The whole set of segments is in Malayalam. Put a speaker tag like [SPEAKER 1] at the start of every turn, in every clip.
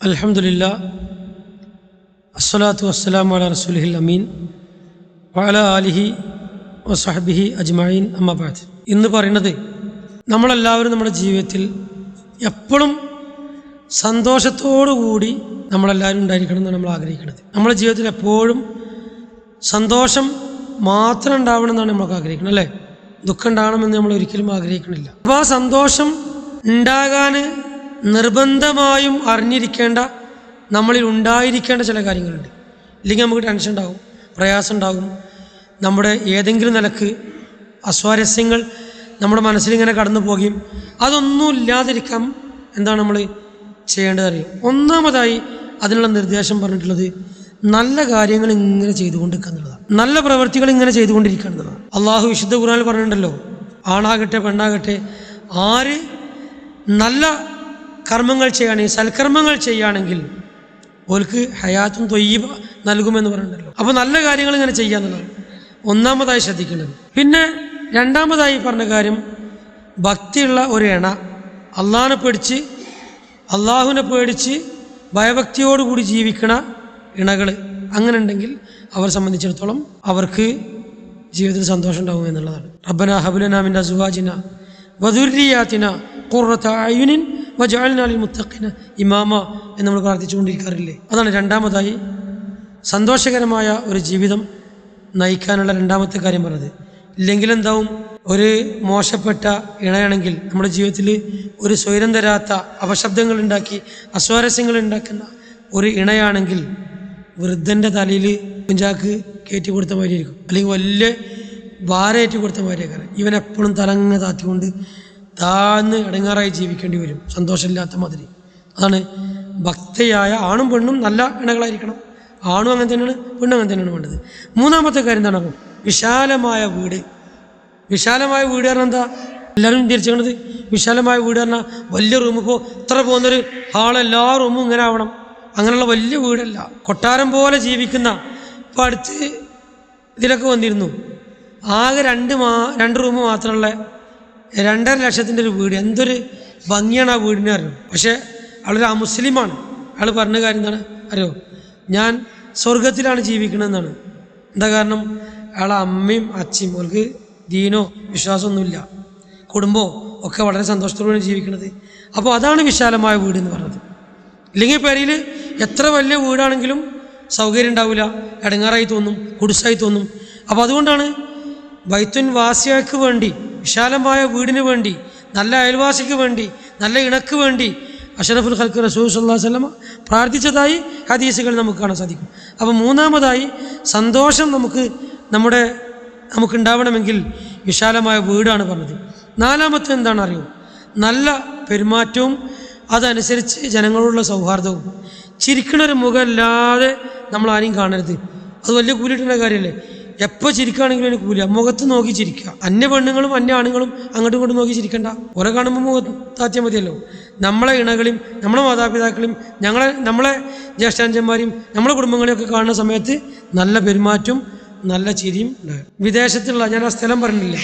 [SPEAKER 1] അലഹമുല്ല അസ്സലാത്തു വസ്സലാം അല റസൂലിഹിൽ അമീൻ വാല അലിഹി വസഹബിഹി അജ്മായിൻ അമ്മബാദ് ഇന്ന് പറയുന്നത് നമ്മളെല്ലാവരും നമ്മുടെ ജീവിതത്തിൽ എപ്പോഴും സന്തോഷത്തോടുകൂടി നമ്മളെല്ലാവരും ഉണ്ടായിരിക്കണം എന്നാണ് നമ്മൾ ആഗ്രഹിക്കുന്നത്. നമ്മുടെ ജീവിതത്തിൽ എപ്പോഴും സന്തോഷം മാത്രം ഉണ്ടാവണം എന്നാണ് നമ്മൾക്ക് ആഗ്രഹിക്കുന്നത് അല്ലേ? ദുഃഖം ഉണ്ടാകണമെന്ന് നമ്മൾ ഒരിക്കലും ആഗ്രഹിക്കണില്ല. അപ്പോൾ ആ സന്തോഷം ഉണ്ടാകാൻ നിർബന്ധമായും അറിഞ്ഞിരിക്കേണ്ട നമ്മളിൽ ഉണ്ടായിരിക്കേണ്ട ചില കാര്യങ്ങളുണ്ട്. ഇല്ലെങ്കിൽ നമുക്ക് ടെൻഷൻ ഉണ്ടാകും പ്രയാസം ഉണ്ടാകും നമ്മുടെ ഏതെങ്കിലും നിലയ്ക്ക് അസ്വാരസ്യങ്ങൾ നമ്മുടെ മനസ്സിലിങ്ങനെ കടന്നു പോകുകയും അതൊന്നും ഇല്ലാതിരിക്കാൻ എന്താണ് നമ്മൾ ചെയ്യേണ്ടതറിയും ഒന്നാമതായി അതിനുള്ള നിർദ്ദേശം പറഞ്ഞിട്ടുള്ളത് നല്ല കാര്യങ്ങൾ ഇങ്ങനെ ചെയ്തുകൊണ്ടിരിക്കുക എന്നുള്ളതാണ്. നല്ല പ്രവൃത്തികൾ ഇങ്ങനെ ചെയ്തുകൊണ്ടിരിക്കുക എന്നുള്ളതാണ്. അള്ളാഹു വിശുദ്ധ ഖുർആനിൽ പറഞ്ഞിട്ടുണ്ടല്ലോ ആണാകട്ടെ പെണ്ണാകട്ടെ ആര് നല്ല കർമ്മങ്ങൾ ചെയ്യുകയാണെങ്കിൽ സൽക്കർമ്മങ്ങൾ ചെയ്യുകയാണെങ്കിൽ ഓൽക്ക് ഹയാത്തും തൊയ്യബ നൽകുമെന്ന് പറഞ്ഞല്ലോ അപ്പോൾ നല്ല കാര്യങ്ങൾ ഇങ്ങനെ ചെയ്യാന്നുള്ളതാണ് ഒന്നാമതായി ശ്രദ്ധിക്കേണ്ടത്. പിന്നെ രണ്ടാമതായി പറഞ്ഞ കാര്യം ഭക്തിയുള്ള ഒരു എണ അള്ളാഹിനെ പേടിച്ച് അള്ളാഹുവിനെ പേടിച്ച് ഭയഭക്തിയോടുകൂടി ജീവിക്കണ ഇണകൾ അങ്ങനെ ഉണ്ടെങ്കിൽ അവരെ സംബന്ധിച്ചിടത്തോളം അവർക്ക് ജീവിതത്തിൽ സന്തോഷം ഉണ്ടാവും എന്നുള്ളതാണ്. റബ്ബന ഹബുലനാമിന്റെ അസുവാജിന വധുര്യാത്തിന കുറത്ത അയുനിൻ വജാലിനാലിൽ മുത്തക്കിന ഇമാമ എന്ന് നമ്മൾ പ്രാർത്ഥിച്ചുകൊണ്ടിരിക്കാറില്ലേ? അതാണ് രണ്ടാമതായി സന്തോഷകരമായ ഒരു ജീവിതം നയിക്കാനുള്ള രണ്ടാമത്തെ കാര്യം പറഞ്ഞത്. ഇല്ലെങ്കിൽ എന്താവും ഒരു മോശപ്പെട്ട ഇണയാണെങ്കിൽ നമ്മുടെ ജീവിതത്തിൽ ഒരു സ്വൈരം തരാത്ത അപശബ്ദങ്ങൾ ഉണ്ടാക്കി അസ്വാരസ്യങ്ങൾ ഉണ്ടാക്കുന്ന ഒരു ഇണയാണെങ്കിൽ വൃദ്ധന്റെ തലയിൽ കുഞ്ചാക്ക് കയറ്റി കൊടുത്ത മാതിരിയായിരിക്കും. അല്ലെങ്കിൽ വലിയ ഭാരയേറ്റി കൊടുത്ത മാതിരിയാക്കാറ് ഇവൻ എപ്പോഴും തലങ്ങ താത്തിക്കൊണ്ട് താഴ്ന്ന് ഇടങ്ങാറായി ജീവിക്കേണ്ടി വരും. സന്തോഷമില്ലാത്ത മാതിരി. അതാണ് ഭക്തയായ ആണും പെണ്ണും നല്ല ഇണകളായിരിക്കണം. ആണും അങ്ങനെ തന്നെയാണ് പെണ്ണും അങ്ങനെ തന്നെയാണ് വേണ്ടത്. മൂന്നാമത്തെ കാര്യം എന്താണ്? വിശാലമായ വീട്. വിശാലമായ വീട് പറഞ്ഞാൽ എന്താ? എല്ലാവരും തിരിച്ചത് വിശാലമായ വീട് പറഞ്ഞാൽ വലിയ റൂം ഇപ്പോൾ ഇത്ര പോകുന്നൊരു ഹാൾ എല്ലാ റൂമും ഇങ്ങനെ ആവണം. അങ്ങനെയുള്ള വലിയ വീടല്ല. കൊട്ടാരം പോലെ ജീവിക്കുന്ന ഇപ്പോൾ അടുത്ത് ഇതിലൊക്കെ വന്നിരുന്നു. ആകെ രണ്ട് മാ രണ്ട് റൂം മാത്രമുള്ള രണ്ടര ലക്ഷത്തിന്റെ ഒരു വീട്. എന്തൊരു ഭംഗിയാണ് ആ വീടിനെ അറിയും? പക്ഷേ ആളൊരു അമുസ്ലിമാണ്. അയാൾ പറഞ്ഞ കാര്യം എന്താണ്? അറിയോ? ഞാൻ സ്വർഗത്തിലാണ് ജീവിക്കണമെന്നാണ് എന്താ കാരണം? അയാളെ അമ്മയും അച്ഛയും അവർക്ക് ദീനോ വിശ്വാസമൊന്നുമില്ല. കുടുംബമോ ഒക്കെ വളരെ സന്തോഷത്തോടെയാണ് ജീവിക്കുന്നത് അപ്പോൾ അതാണ് വിശാലമായ വീട് എന്ന് പറഞ്ഞത്. ഇല്ലെങ്കിൽ പേരിൽ എത്ര വലിയ വീടാണെങ്കിലും സൗകര്യം ഉണ്ടാവില്ല. ഇടങ്ങാറായി തോന്നും കുടിസായി തോന്നും. അപ്പോൾ അതുകൊണ്ടാണ് ബൈത്തുൻ വാസിയാക്ക് വേണ്ടി വിശാലമായ വീടിന് വേണ്ടി നല്ല അയൽവാസിക്ക് വേണ്ടി നല്ല ഇണക്ക് വേണ്ടി അഷറഫുൽ ഖൽക്ക് സല്ലാ വല്ലമ പ്രാർത്ഥിച്ചതായി ഹദീസുകൾ നമുക്ക് കാണാൻ സാധിക്കും. അപ്പോൾ മൂന്നാമതായി സന്തോഷം നമുക്ക് നമ്മുടെ നമുക്കുണ്ടാവണമെങ്കിൽ വിശാലമായ വീടാണ് പറഞ്ഞത്. നാലാമത്തെ എന്താണ് അറിയോ? നല്ല പെരുമാറ്റവും അതനുസരിച്ച് ജനങ്ങളോടുള്ള സൗഹാർദ്ദവും. ചിരിക്കണൊരു മുഖമല്ലാതെ നമ്മൾ ആരെയും കാണരുത്. അത് വലിയ കൂലിയിട്ടുള്ള കാര്യമല്ലേ? എപ്പോൾ ചിരിക്കുകയാണെങ്കിലും എനിക്ക് കൂലിയ. മുഖത്ത് നോക്കി ചിരിക്കുക. അന്യ പെണ്ണുങ്ങളും അന്യ ആണുങ്ങളും അങ്ങോട്ടും ഇങ്ങോട്ടും നോക്കി ചിരിക്കണ്ട. ഓരോ കാണുമ്പോൾ മുഖത്ത് താത്തിയാൽ മതിയല്ലോ. നമ്മളെ ഇണകളെയും നമ്മളെ മാതാപിതാക്കളെയും ഞങ്ങളെ നമ്മളെ ജ്യേഷ്ഠാഞ്ചന്മാരെയും നമ്മളെ കുടുംബങ്ങളെയൊക്കെ കാണുന്ന സമയത്ത് നല്ല പെരുമാറ്റവും നല്ല ചിരിയും ഉണ്ടാകും വിദേശത്തുള്ള ഞാൻ ആ സ്ഥലം പറഞ്ഞില്ല.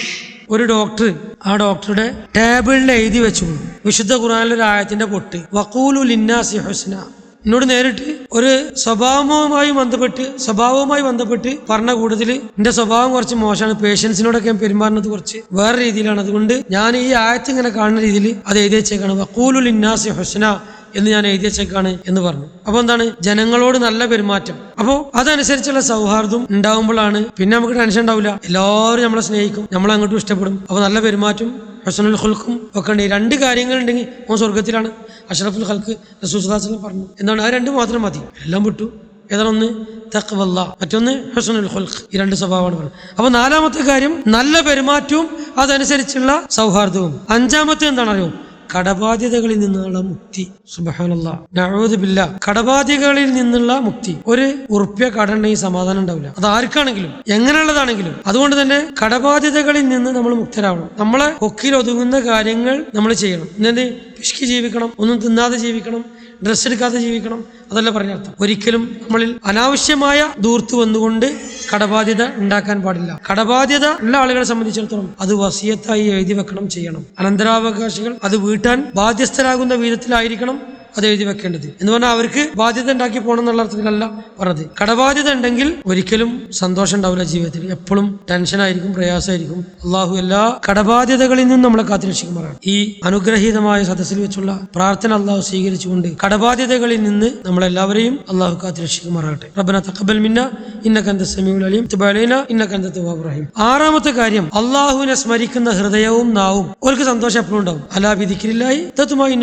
[SPEAKER 1] ഒരു ഡോക്ടർ ആ ഡോക്ടറുടെ ടേബിളിൽ എഴുതി വെച്ചു. വിശുദ്ധ ഖുറാനിലെ ഒരു ആയത്തിന്റെ പൊട്ട്. വക്കൂലു ലിന്നാസി ഹുസ്ന. എന്നോട് നേരിട്ട് ഒരു സ്വഭാവവുമായി ബന്ധപ്പെട്ട് സ്വഭാവവുമായി ബന്ധപ്പെട്ട് പറഞ്ഞ കൂടുതൽ എന്റെ സ്വഭാവം കുറച്ച് മോശമാണ്. പേഷ്യൻസിനോടൊക്കെ ഞാൻ പെരുമാറുന്നത് കുറച്ച് വേറെ രീതിയിലാണ്. അതുകൊണ്ട് ഞാൻ ഈ ആയത്ത് ഇങ്ങനെ കാണുന്ന രീതിയിൽ അത് എഴുതി വെച്ചേക്കാണ്. വക്കൂലുൽ ലിന്നാസി ഹുസ്ന എന്ന് ഞാൻ എഴുതി വെച്ചേക്കാണ് എന്ന് പറഞ്ഞു. അപ്പോൾ എന്താണ്? ജനങ്ങളോട് നല്ല പെരുമാറ്റം. അപ്പോൾ അതനുസരിച്ചുള്ള സൗഹാർദ്ദം ഉണ്ടാവുമ്പോഴാണ് പിന്നെ നമുക്ക് ടെൻഷൻ ഉണ്ടാവില്ല. എല്ലാവരും നമ്മളെ സ്നേഹിക്കും നമ്മൾ അങ്ങോട്ടും ഇഷ്ടപ്പെടും. അപ്പോൾ നല്ല പെരുമാറ്റം ഹസനുൽ ഹുൽക്കും ഒക്കെ ഉണ്ട്. രണ്ട് കാര്യങ്ങൾ ഉണ്ടെങ്കിൽ ഓൻ സ്വർഗത്തിലാണ് അഷറഫുൽ ഹൽക്ക് റസൂസ്ലാസ്ലം പറഞ്ഞു. എന്താണ്? ആ രണ്ട് മാത്രം മതി. എല്ലാം വിട്ടു. ഏതാണൊന്ന് തക്വല്ല മറ്റൊന്ന് ഹസനുൽ ഹുൽഖ് ഈ രണ്ട് സ്വഭാവമാണ് പറഞ്ഞത്. അപ്പോൾ നാലാമത്തെ കാര്യം നല്ല പെരുമാറ്റവും അതനുസരിച്ചുള്ള സൗഹാർദ്ദവും. അഞ്ചാമത്തെ എന്താണ് അറിയോ? കടബാധ്യതകളിൽ നിന്നുള്ള മുക്തി. സുബഹാനല്ല. നഴോദില്ല കടബാധ്യതകളിൽ നിന്നുള്ള മുക്തി. ഒരു ഉറുപ്പ്യ കടണ്ടെങ്കിൽ സമാധാനം ഉണ്ടാവില്ല. അത് ആർക്കാണെങ്കിലും എങ്ങനെയുള്ളതാണെങ്കിലും. അതുകൊണ്ട് തന്നെ കടബാധ്യതകളിൽ നിന്ന് നമ്മൾ മുക്തരാവണം. നമ്മളെ കൊക്കിൽ ഒതുങ്ങുന്ന കാര്യങ്ങൾ നമ്മൾ ചെയ്യണം. എന്നത് പിഷ്കി ജീവിക്കണം. ഒന്നും തിന്നാതെ ജീവിക്കണം. ഡ്രസ്സ് എടുക്കാതെ ജീവിക്കണം. അതല്ല പറഞ്ഞ അർത്ഥം. ഒരിക്കലും നമ്മളിൽ അനാവശ്യമായ ദൂർത്ത് വന്നുകൊണ്ട് കടബാധ്യത ഉണ്ടാക്കാൻ പാടില്ല. കടബാധ്യത ഉള്ള ആളുകളെ സംബന്ധിച്ചിടത്തോളം അത് വസിയത്തായി എഴുതി വെക്കണം ചെയ്യണം. അനന്തരാവകാശികൾ അത് വീട്ടാൻ ബാധ്യസ്ഥരാകുന്ന വിധത്തിലായിരിക്കണം അത് എഴുതി വെക്കേണ്ടത്. എന്ന് പറഞ്ഞാൽ അവർക്ക് ബാധ്യത ഉണ്ടാക്കി പോകണം എന്നുള്ള അർത്ഥത്തിലല്ല പറഞ്ഞത്. കടബാധ്യത ഉണ്ടെങ്കിൽ ഒരിക്കലും സന്തോഷം ഉണ്ടാവില്ല ജീവിതത്തിൽ. എപ്പോഴും ടെൻഷനായിരിക്കും പ്രയാസമായിരിക്കും. അള്ളാഹു എല്ലാ കടബാധ്യതകളിൽ നിന്നും നമ്മളെ കാത്തുരക്ഷിക്കുമാറാണ് ഈ അനുഗ്രഹീതമായ സദസ്സിൽ വെച്ചുള്ള പ്രാർത്ഥന അള്ളാഹു സ്വീകരിച്ചുകൊണ്ട് കടബാധ്യതകളിൽ നിന്ന് നമ്മളെല്ലാവരെയും അള്ളാഹു കാത്തുരക്ഷിക്കുമാറാകട്ടെ റബ്ബന തഖബൽ മിന്ന ഇന്നക അന്ത സമീഉൽ അലീം. തുബ് അലൈന ഇന്നക അന്ത റഹീം. ആറാമത്തെ കാര്യം അള്ളാഹുവിനെ സ്മരിക്കുന്ന ഹൃദയവും നാവും. അവർക്ക് സന്തോഷം എപ്പോഴും ഉണ്ടാവും. അലാ ബിദിക്രില്ലാഹി തത്തുമായി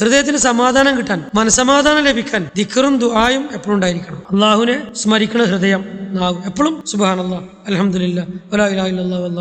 [SPEAKER 1] ഹൃദയത്തിന് സമാധാനം കിട്ടാൻ മനസമാധാനം ലഭിക്കാൻ ദിക്കറും ദുആയും എപ്പോഴും ഉണ്ടായിരിക്കണം. അള്ളാഹുവിനെ സ്മരിക്കുന്ന ഹൃദയം നാവ്. എപ്പോഴും സുബ്ഹാനല്ലാഹ് അലഹമില്ല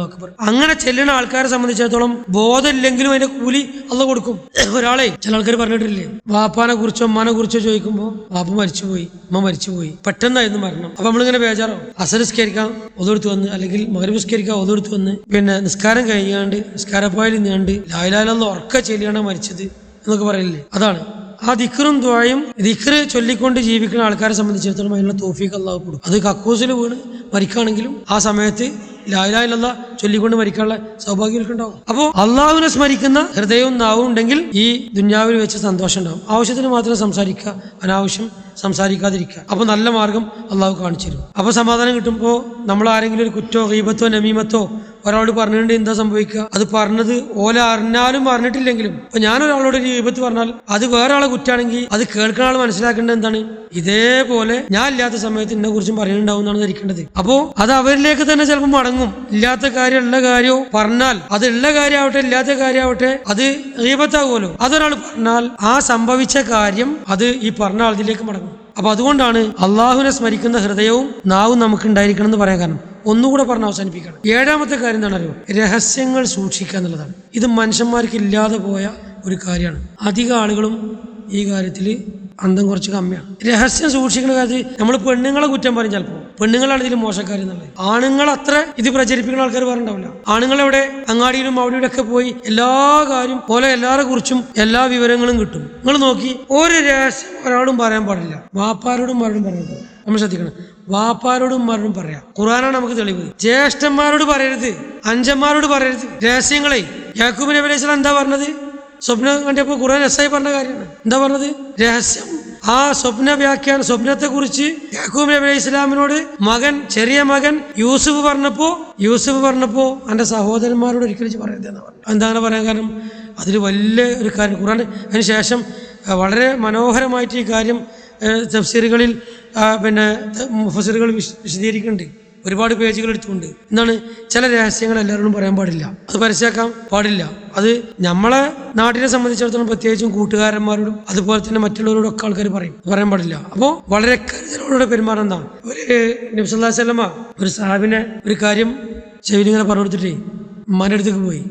[SPEAKER 1] അക്ബർ. അങ്ങനെ ചെല്ലുന്ന ആൾക്കാരെ സംബന്ധിച്ചിടത്തോളം ബോധമില്ലെങ്കിലും അതിന്റെ കൂലി അള്ള കൊടുക്കും. ഒരാളെ ചില ആൾക്കാർ പറഞ്ഞിട്ടില്ലേ? വാപ്പാനെ കുറിച്ചോ ഉമ്മാനെ കുറിച്ചോ ചോദിക്കുമ്പോൾ വാപ്പ മരിച്ചുപോയി അമ്മ മരിച്ചുപോയി. പെട്ടെന്നായിരുന്നു മരണം. അപ്പൊ നമ്മളിങ്ങനെ ബേജാറോ അസനിസ്കരിക്കാം ഒതെടുത്ത് വന്ന് അല്ലെങ്കിൽ മകരപുസ്കരിക്കാം ഒതെടുത്ത് വന്ന് പിന്നെ നിസ്കാരം കഴിഞ്ഞാണ്ട് നിസ്കാരപ്പായിൽ നിന്നാണ്ട് ലായിലാലെന്ന് ഉറക്ക ചെല്ലിയാണ് മരിച്ചത് എന്നൊക്കെ പറയില്ലേ അതാണ്. ആ ദിക്റും ദ്വായും ദിക്റ് ചൊല്ലിക്കൊണ്ട് ജീവിക്കുന്ന ആൾക്കാരെ സംബന്ധിച്ചിടത്തോളം അതിനുള്ള തോഫീക്ക് അള്ളാഹു കൊടുക്കും. അത് കക്കൂസിൽ വീണ് മരിക്കുകയാണെങ്കിലും ആ സമയത്ത് ലായിലായില്ല ചൊല്ലിക്കൊണ്ട് മരിക്കാനുള്ള സൗഭാഗ്യം ഉണ്ടാവും അപ്പോൾ അള്ളാഹുവിനെ സ്മരിക്കുന്ന ഹൃദയവും നാവും ഉണ്ടെങ്കിൽ ഈ ദുന്യാവിൽ വെച്ച് സന്തോഷം ഉണ്ടാവും. ആവശ്യത്തിന് മാത്രം സംസാരിക്കുക അനാവശ്യം സംസാരിക്കാതിരിക്കുക. അപ്പോൾ നല്ല മാർഗം അള്ളാഹു കാണിച്ചു തരും. അപ്പോൾ സമാധാനം കിട്ടുമ്പോൾ നമ്മൾ ആരെങ്കിലും ഒരു കുറ്റോ ഹീബത്തോ നമീമത്തോ ഒരാളോട് പറഞ്ഞിട്ടുണ്ട് എന്താ സംഭവിക്കുക? അത് പറഞ്ഞത് ഓല അറിഞ്ഞാലും പറഞ്ഞിട്ടില്ലെങ്കിലും ഇപ്പൊ ഞാൻ ഒരാളോട് ഒരു വിപത്ത് പറഞ്ഞാൽ അത് വേറെ ആളെ കുറ്റാണെങ്കിൽ അത് കേൾക്കുന്ന ആൾ മനസ്സിലാക്കേണ്ടത് എന്താണ്? ഇതേപോലെ ഞാൻ ഇല്ലാത്ത സമയത്ത് എന്നെ കുറിച്ചും പറയുന്നുണ്ടാവും എന്നാണ് ധരിക്കേണ്ടത്. അപ്പോ അത് അവരിലേക്ക് തന്നെ ചിലപ്പോൾ മടങ്ങും. ഇല്ലാത്ത കാര്യം ഉള്ള കാര്യവും പറഞ്ഞാൽ അത് ഉള്ള കാര്യമാവട്ടെ ഇല്ലാത്ത കാര്യമാവട്ടെ അത് റീപത്താകുമല്ലോ അതൊരാൾ പറഞ്ഞാൽ ആ സംഭവിച്ച കാര്യം അത് ഈ പറഞ്ഞ ആളിലേക്ക് മടങ്ങും. അപ്പൊ അതുകൊണ്ടാണ് അള്ളാഹുവിനെ സ്മരിക്കുന്ന ഹൃദയവും നാവും നമുക്ക് ഉണ്ടായിരിക്കണം എന്ന് പറയാൻ കാരണം. ഒന്നുകൂടെ പറഞ്ഞ് അവസാനിപ്പിക്കണം ഏഴാമത്തെ കാര്യം എന്താണ് അറിയോ രഹസ്യങ്ങൾ സൂക്ഷിക്കുക എന്നുള്ളതാണ്. ഇത് മനുഷ്യന്മാർക്ക് ഇല്ലാതെ പോയ ഒരു കാര്യമാണ്. അധിക ആളുകളും ഈ കാര്യത്തിൽ അന്തം കുറച്ച് കമ്മിയാണ്. രഹസ്യം സൂക്ഷിക്കുന്ന കാര്യത്തിൽ നമ്മൾ പെണ്ണുങ്ങളെ കുറ്റം പറയും ചിലപ്പോൾ. പെണ്ണുങ്ങളാണ് ഇതിൽ മോശക്കാരെന്നുള്ളത് ആണുങ്ങൾ അത്ര ഇത് പ്രചരിപ്പിക്കുന്ന ആൾക്കാർ പറഞ്ഞിട്ടുണ്ടാവില്ല. ആണുങ്ങൾ എവിടെ അങ്ങാടിയിലും അവിടെ ഇവിടെ ഒക്കെ പോയി എല്ലാ കാര്യം പോലെ എല്ലാരെ കുറിച്ചും എല്ലാ വിവരങ്ങളും കിട്ടും. നിങ്ങൾ നോക്കി ഒരു രഹസ്യം ഒരാളും പറയാൻ പാടില്ല. വാപ്പാരോടും ആരോടും പറയാൻ പാടില്ല. നമ്മൾ ശ്രദ്ധിക്കണം. വാപ്പാരോടും മരോടും പറയാം. ഖുറാനാണ് നമുക്ക് തെളിവ്. ജ്യേഷ്ഠന്മാരോട് പറയരുത്. അഞ്ചന്മാരോട് പറയരുത്. രഹസ്യങ്ങളെ. യാക്കൂബ് നബി അലൈഹി എന്താ പറഞ്ഞത്? സ്വപ്നം കണ്ടപ്പോൾ ഖുറാൻ എസ്സായി പറഞ്ഞ കാര്യമാണ്. എന്താ പറഞ്ഞത്? രഹസ്യം. ആ സ്വപ്ന വ്യാഖ്യാന സ്വപ്നത്തെ കുറിച്ച് യാക്കൂബ് നബി അലൈഹി ഇസ്ലാമിനോട് മകൻ ചെറിയ മകൻ യൂസുഫ് പറഞ്ഞപ്പോ യൂസുഫ് പറഞ്ഞപ്പോ എന്റെ സഹോദരന്മാരോട് ഒരിക്കലും പറയരുത് എന്ന് പറഞ്ഞു എന്താണ് പറയാൻ കാരണം? അതിൽ വലിയ ഒരു കാര്യം. ഖുറാൻ അതിന് ശേഷം വളരെ മനോഹരമായിട്ട് ഈ കാര്യം തഫ്സീറുകളിൽ പിന്നെ മുഫസീറുകൾ വിശദീകരിക്കുന്നുണ്ട്. ഒരുപാട് പേജുകൾ എടുത്തുകൊണ്ട്. എന്താണ് ചില രഹസ്യങ്ങൾ എല്ലാവരോടും പറയാൻ പാടില്ല. അത് പരസ്യമാക്കാൻ പാടില്ല. അത് നമ്മളെ നാട്ടിനെ സംബന്ധിച്ചിടത്തോളം പ്രത്യേകിച്ചും കൂട്ടുകാരന്മാരോടും അതുപോലെ തന്നെ മറ്റുള്ളവരോടും ഒക്കെ ആൾക്കാർ പറയും. പറയാൻ പാടില്ല. അപ്പോൾ വളരെ കരുതലോടെ പെരുമാറുന്നതാണ് ഒരു നബ്സല്ലാ സ്വലമ ഒരു സാഹിബിനെ ഒരു കാര്യം ചെവിലിങ്ങനെ പറഞ്ഞു കൊടുത്തിട്ടേ ഉമ്മാന്റെ പോയി.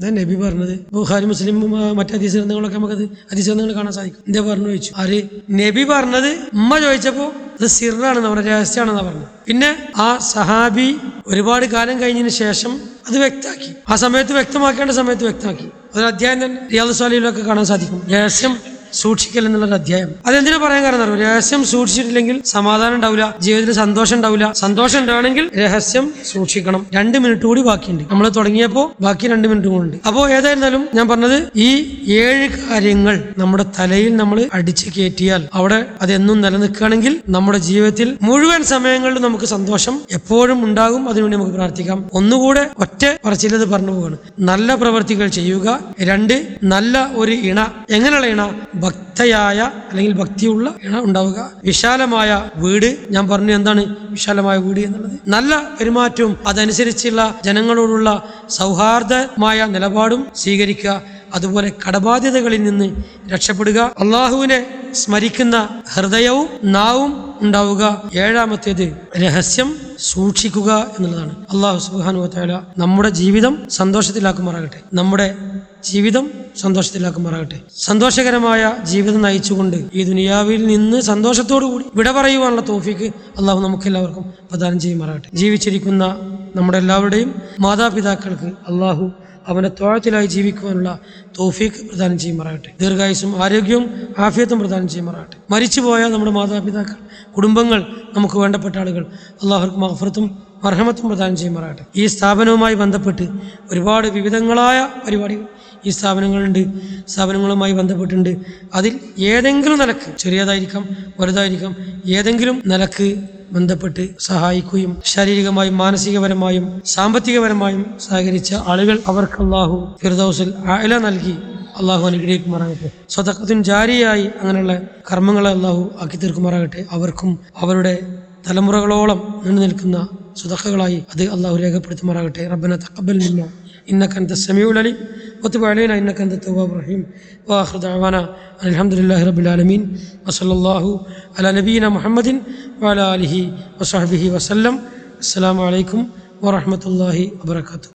[SPEAKER 1] ഇതാ നബി പറഞ്ഞത്. ബുഹാരി മുസ്ലിം മറ്റു മറ്റ് ഹദീസ് ഗ്രന്ഥങ്ങളൊക്കെ നമുക്കത് ഗ്രന്ഥങ്ങൾ കാണാൻ സാധിക്കും. എന്താ പറഞ്ഞു ചോദിച്ചു? ആര്? നബി പറഞ്ഞത് ഉമ്മ ചോദിച്ചപ്പോൾ അത് സിറാണ് നമ്മുടെ രഹസ്യമാണെന്നാ പറഞ്ഞത്. പിന്നെ ആ സഹാബി ഒരുപാട് കാലം കഴിഞ്ഞതിന് ശേഷം അത് വ്യക്തമാക്കി. ആ സമയത്ത് വ്യക്തമാക്കേണ്ട സമയത്ത് വ്യക്തമാക്കി. അതൊരു അധ്യായം തന്നെ റിയാദ് സ്വാലിയിലൊക്കെ കാണാൻ സാധിക്കും. രഹസ്യം സൂക്ഷിക്കൽ എന്നുള്ളൊരു അധ്യായം. അതെന്തിനാ പറയാൻ കാരണം അറിയാം? രഹസ്യം സൂക്ഷിച്ചിട്ടില്ലെങ്കിൽ സമാധാനം ഉണ്ടാവില്ല ജീവിതത്തിൽ സന്തോഷം ഉണ്ടാവില്ല. സന്തോഷം ഉണ്ടാവണമെങ്കിൽ രഹസ്യം സൂക്ഷിക്കണം. രണ്ട് മിനിറ്റ് കൂടി ബാക്കിയുണ്ട്. നമ്മൾ തുടങ്ങിയപ്പോൾ ബാക്കി രണ്ട് മിനിറ്റ് കൂടി ഉണ്ട് അപ്പോൾ ഏതായിരുന്നാലും ഞാൻ പറഞ്ഞത് ഈ ഏഴ് കാര്യങ്ങൾ നമ്മുടെ തലയിൽ നമ്മൾ അടിച്ചു കയറ്റിയാൽ അവിടെ അതെന്നും നിലനിൽക്കുകയാണെങ്കിൽ നമ്മുടെ ജീവിതത്തിൽ മുഴുവൻ സമയങ്ങളിലും നമുക്ക് സന്തോഷം എപ്പോഴും ഉണ്ടാകും. അതിനുവേണ്ടി നമുക്ക് പ്രാർത്ഥിക്കാം. ഒന്നുകൂടെ ഒറ്റ പറച്ചിലത് പറഞ്ഞു പോവാണ് നല്ല പ്രവർത്തികൾ ചെയ്യുക. രണ്ട് നല്ല ഒരു ഇണ. എങ്ങനെയുള്ള ഇണ? ഭക്തയായ അല്ലെങ്കിൽ ഭക്തിയുള്ള ഉണ്ടാവുക. വിശാലമായ വീട്. ഞാൻ പറഞ്ഞു എന്താണ് വിശാലമായ വീട് എന്നുള്ളത്? നല്ല പെരുമാറ്റവും അതനുസരിച്ചുള്ള ജനങ്ങളോടുള്ള സൗഹാർദ്ദമായ നിലപാടും സ്വീകരിക്കുക. അതുപോലെ കടബാധ്യതകളിൽ നിന്ന് രക്ഷപ്പെടുക. അള്ളാഹുവിനെ സ്മരിക്കുന്ന ഹൃദയവും നാവും ഉണ്ടാവുക. ഏഴാമത്തേത് രഹസ്യം സൂക്ഷിക്കുക എന്നുള്ളതാണ്. അള്ളാഹു സുബാനു വത്താല നമ്മുടെ ജീവിതം സന്തോഷത്തിലാക്കുമാറാകട്ടെ. നമ്മുടെ ജീവിതം സന്തോഷത്തിലാക്കുമാറാകട്ടെ സന്തോഷകരമായ ജീവിതം നയിച്ചുകൊണ്ട് ഈ ദുനിയാവിൽ നിന്ന് സന്തോഷത്തോടു കൂടി വിട പറയുവാനുള്ള തോഫിക്ക് അള്ളാഹു നമുക്കെല്ലാവർക്കും പ്രദാനം ചെയ്യുമാറാകട്ടെ ജീവിച്ചിരിക്കുന്ന നമ്മുടെ എല്ലാവരുടെയും മാതാപിതാക്കൾക്ക് അള്ളാഹു അവനെ തോഴത്തിലായി ജീവിക്കുവാനുള്ള തോഫീക്ക് പ്രദാനം ചെയ്യുമാറാകട്ടെ ദീർഘായുസും ആരോഗ്യവും ആഫിയത്തും പ്രദാനം ചെയ്യുമാറാകട്ടെ മരിച്ചുപോയ നമ്മുടെ മാതാപിതാക്കൾ കുടുംബങ്ങൾ നമുക്ക് വേണ്ടപ്പെട്ട ആളുകൾ അള്ളാഹുർക്ക് മഹഫറത്തും മർഹമത്തും പ്രദാനം ചെയ്യുമാറാകട്ടെ ഈ സ്ഥാപനവുമായി ബന്ധപ്പെട്ട് ഒരുപാട് വിവിധങ്ങളായ പരിപാടികൾ ഈ സ്ഥാപനങ്ങളുണ്ട് സ്ഥാപനങ്ങളുമായി ബന്ധപ്പെട്ടുണ്ട് അതിൽ ഏതെങ്കിലും നിലയ്ക്ക് ചെറിയതായിരിക്കാം വലുതായിരിക്കാം ഏതെങ്കിലും നിലയ്ക്ക് ബന്ധപ്പെട്ട് സഹായിക്കുകയും ശാരീരികമായും മാനസികപരമായും സാമ്പത്തികപരമായും സഹകരിച്ച ആളുകൾ അവർക്ക് അള്ളാഹു ഫിർദൌസിൽ അയല നൽകി അള്ളാഹു അനുഗ്രഹിക്കുമാറാകട്ടെ. സ്വതക്കത്തിന് ജാരിയായി അങ്ങനെയുള്ള കർമ്മങ്ങളെ അള്ളാഹു ആക്കി തീർക്കുമാറാകട്ടെ. അവർക്കും അവരുടെ തലമുറകളോളം നിന്നു നിൽക്കുന്ന സ്വതക്കകളായി അത് അള്ളാഹു രേഖപ്പെടുത്തുമാറാകട്ടെ. റബ്ബന തക്കബൽ ഇന്നക്കൻ തസ്സമിയുൽ അലി. وتب علينا إنك أنت التواب الرحيم وآخر دعوانا أن الحمد لله رب العالمين وصلى الله على نبينا محمد وعلى آله وصحبه وسلم السلام عليكم ورحمة الله وبركاته